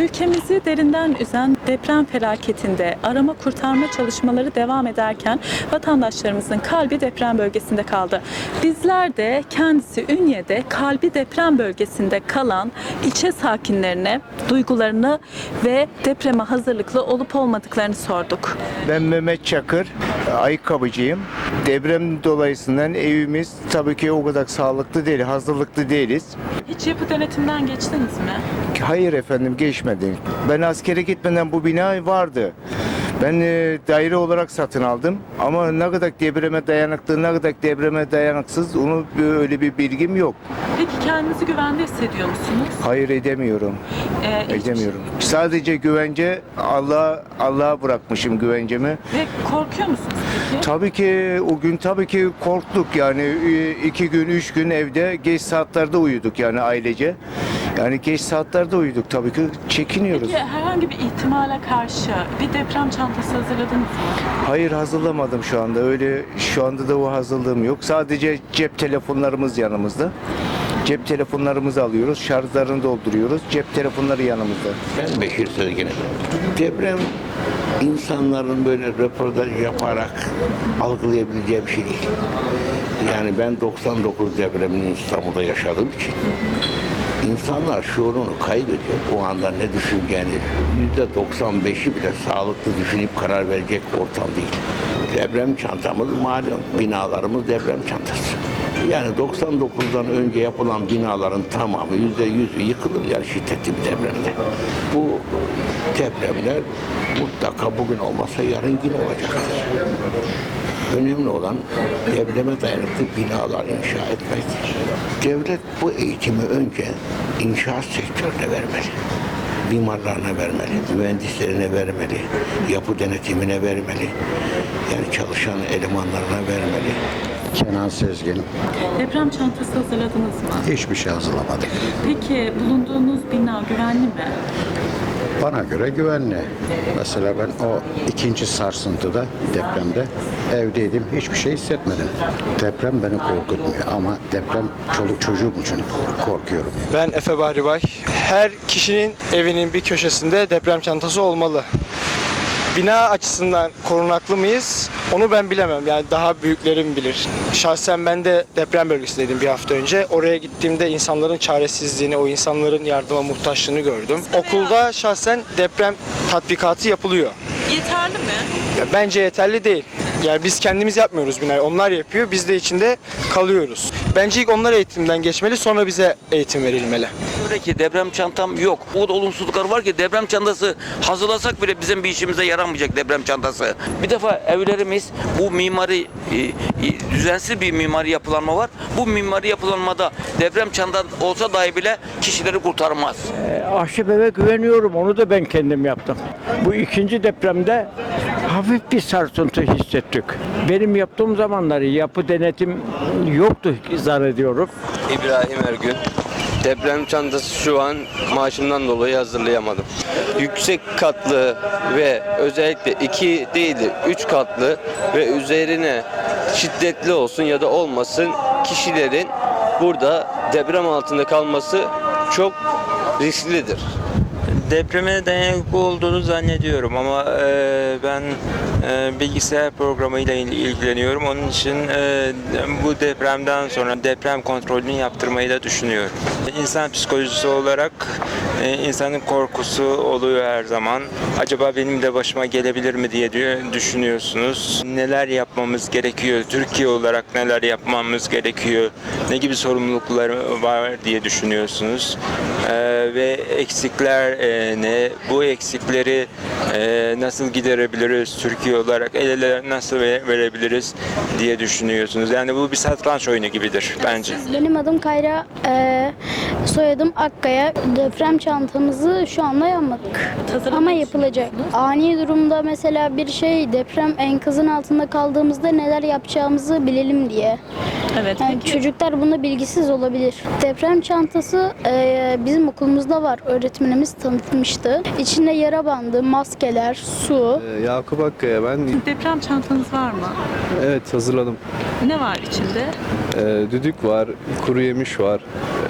Ülkemizi derinden üzen deprem felaketinde arama kurtarma çalışmaları devam ederken vatandaşlarımızın kalbi deprem bölgesinde kaldı. Bizler de kendisi Ünye'de kalbi deprem bölgesinde kalan ilçe sakinlerine duygularını ve depreme hazırlıklı olup olmadıklarını sorduk. Ben Mehmet Çakır, ayakkabıcıyım. Deprem dolayısından evimiz tabii ki o kadar sağlıklı değil, hazırlıklı değiliz. Hiç yapı denetiminden geçtiniz mi? Hayır efendim geçmedi. Ben askere gitmeden bu bina vardı. Ben e, daire olarak satın aldım ama ne kadar depreme dayanıklı, ne kadar depreme dayanıksız onu öyle bir bilgim yok. Peki kendinizi güvende hissediyor musunuz? Hayır edemiyorum. Ee, Edemiyorum. Sadece güvence Allah Allah'a bırakmışım güvencemi. Ve korkuyor musunuz peki? Tabii ki o gün tabii ki korktuk yani iki gün üç gün evde geç saatlerde uyuduk yani ailece. Yani geç saatlerde uyuduk tabii ki çekiniyoruz. Peki herhangi bir ihtimale karşı bir deprem çantası hazırladınız mı? Hayır hazırlamadım şu anda öyle şu anda da o hazırlığım yok. Sadece cep telefonlarımız yanımızda. Cep telefonlarımızı alıyoruz, şarjlarını dolduruyoruz. Cep telefonları yanımızda. Ben Bekir Sözgin. Deprem insanların böyle röportaj yaparak algılayabileceği bir şey değil. Yani ben 99 depremini İstanbul'da yaşadığım için insanlar şuurunu kaybediyor. O anda ne düşüneceğini yüzde 95'i bile sağlıklı düşünüp karar verecek ortam değil. Deprem çantamız malum. Binalarımız deprem çantası. Yani 99'dan önce yapılan binaların tamamı yüzde yüzü yıkılır yani şiddetli bir depremde. Bu depremler mutlaka bugün olmasa yarın yine olacaktır. Önemli olan depreme dayanıklı binalar inşa etmek. Devlet bu eğitimi önce inşaat sektörüne vermeli. Mimarlarına vermeli, mühendislerine vermeli, yapı denetimine vermeli, yani çalışan elemanlarına vermeli. Kenan Sezgin. Deprem çantası hazırladınız mı? Hiçbir şey hazırlamadık. Peki bulunduğunuz bina güvenli mi? Bana göre güvenli. Mesela ben o ikinci sarsıntıda depremde evdeydim. Hiçbir şey hissetmedim. Deprem beni korkutmuyor ama deprem çoluk çocuğum için korkuyorum. Ben Efe Bahri Bay. Her kişinin evinin bir köşesinde deprem çantası olmalı. Bina açısından korunaklı mıyız? Onu ben bilemem. Yani daha büyüklerim bilir. Şahsen ben de deprem bölgesindeydim bir hafta önce. Oraya gittiğimde insanların çaresizliğini, o insanların yardıma muhtaçlığını gördüm. Okulda şahsen deprem tatbikatı yapılıyor. Yeterli mi? Ya bence yeterli değil. Yani biz kendimiz yapmıyoruz binayı. Onlar yapıyor. Biz de içinde kalıyoruz. Bence ilk onlar eğitimden geçmeli sonra bize eğitim verilmeli. Buradaki deprem çantam yok. O da olumsuzluklar var ki deprem çantası hazırlasak bile bizim bir işimize yaramayacak deprem çantası. Bir defa evlerimiz bu mimari e, e, düzensiz bir mimari yapılanma var. Bu mimari yapılanmada deprem çantam olsa dahi bile kişileri kurtarmaz. Ahşap eve güveniyorum. Onu da ben kendim yaptım. Bu ikinci depremde hafif bir sarsıntı hissettik. Benim yaptığım zamanları yapı denetim yoktu zannediyorum. İbrahim Ergün. Deprem çantası şu an maaşımdan dolayı hazırlayamadım. Yüksek katlı ve özellikle iki değil de üç katlı ve üzerine şiddetli olsun ya da olmasın kişilerin burada deprem altında kalması çok risklidir. Depreme dayanıklı olduğunu zannediyorum ama e, ben e, bilgisayar programıyla il- ilgileniyorum. Onun için e, bu depremden sonra deprem kontrolünü yaptırmayı da düşünüyorum. İnsan psikolojisi olarak e, insanın korkusu oluyor her zaman. Acaba benim de başıma gelebilir mi diye dü- düşünüyorsunuz. Neler yapmamız gerekiyor? Türkiye olarak neler yapmamız gerekiyor? Ne gibi sorumluluklar var diye düşünüyorsunuz. E, ve eksikler e, ne? Bu eksikleri e, nasıl giderebiliriz? Türkiye olarak el ele nasıl ve- verebiliriz diye düşünüyorsunuz. Yani bu bir satranç oyunu gibidir bence. Benim adım Kayra, eee, soyadım Akkaya. Deprem çantamızı şu anda yapmadık. Ama yapılacak. Ani durumda mesela bir şey deprem enkazın altında kaldığımızda neler yapacağımızı bilelim diye. Evet. Yani peki. çocuklar bunda bilgisiz olabilir. Deprem çantası eee, bizim okulumuzda var. Öğretmenimiz tanıtmıştı. İçinde yara bandı, maskeler, su. Yakup Akkaya ben. Deprem çantanız var mı? Evet hazırladım. Ne var içinde? Ee, düdük var, kuru yemiş var,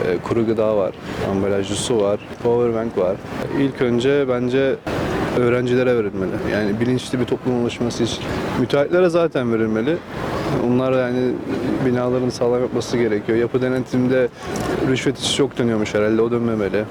e, kuru gıda var, ambalajlı su var, powerbank var. İlk önce bence öğrencilere verilmeli. Yani bilinçli bir toplum oluşması için. Müteahhitlere zaten verilmeli. Onlar yani binaların sağlam yapması gerekiyor. Yapı denetimde rüşvet işi çok dönüyormuş herhalde, o dönmemeli.